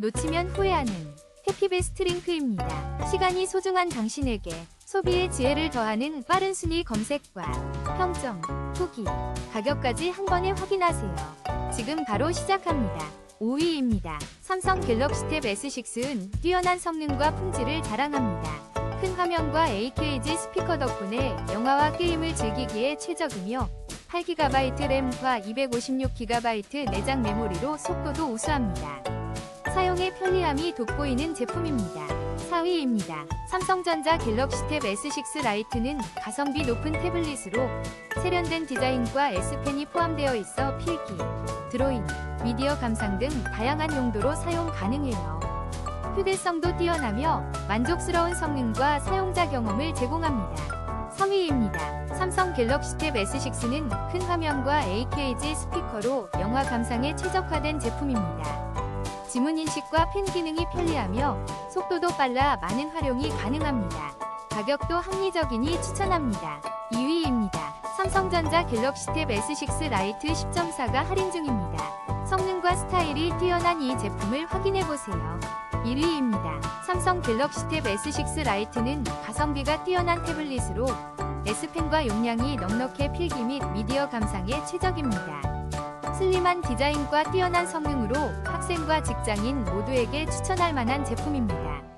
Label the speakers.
Speaker 1: 놓치면 후회하는 해피베스트 링크입니다. 시간이 소중한 당신에게 소비의 지혜를 더하는 빠른 순위 검색과 평점, 후기, 가격까지 한 번에 확인하세요. 지금 바로 시작합니다. 5위입니다. 삼성 갤럭시 탭 S6은 뛰어난 성능과 품질을 자랑합니다. 큰 화면과 AKG 스피커 덕분에 영화와 게임을 즐기기에 최적이며 8GB 램과 256GB 내장 메모리로 속도도 우수합니다. 사용의 편리함이 돋보이는 제품입니다. 4위입니다. 삼성전자 갤럭시 탭 S6 라이트는 가성비 높은 태블릿으로 세련된 디자인과 S펜이 포함되어 있어 필기, 드로잉, 미디어 감상 등 다양한 용도로 사용 가능해요. 휴대성도 뛰어나며 만족스러운 성능과 사용자 경험을 제공합니다. 3위입니다. 삼성 갤럭시 탭 S6는 큰 화면과 AKG 스피커로 영화 감상에 최적화된 제품입니다. 지문 인식과 펜 기능이 편리하며 속도도 빨라 많은 활용이 가능합니다. 가격도 합리적이니 추천합니다. 2위입니다. 삼성전자 갤럭시 탭 S6 라이트 10.4가 할인 중입니다. 성능과 스타일이 뛰어난 이 제품을 확인해보세요. 1위입니다. 삼성 갤럭시 탭 S6 라이트는 가성비가 뛰어난 태블릿으로 S펜과 용량이 넉넉해 필기 및 미디어 감상에 최적입니다. 슬림한 디자인과 뛰어난 성능으로 학생과 직장인 모두에게 추천할 만한 제품입니다.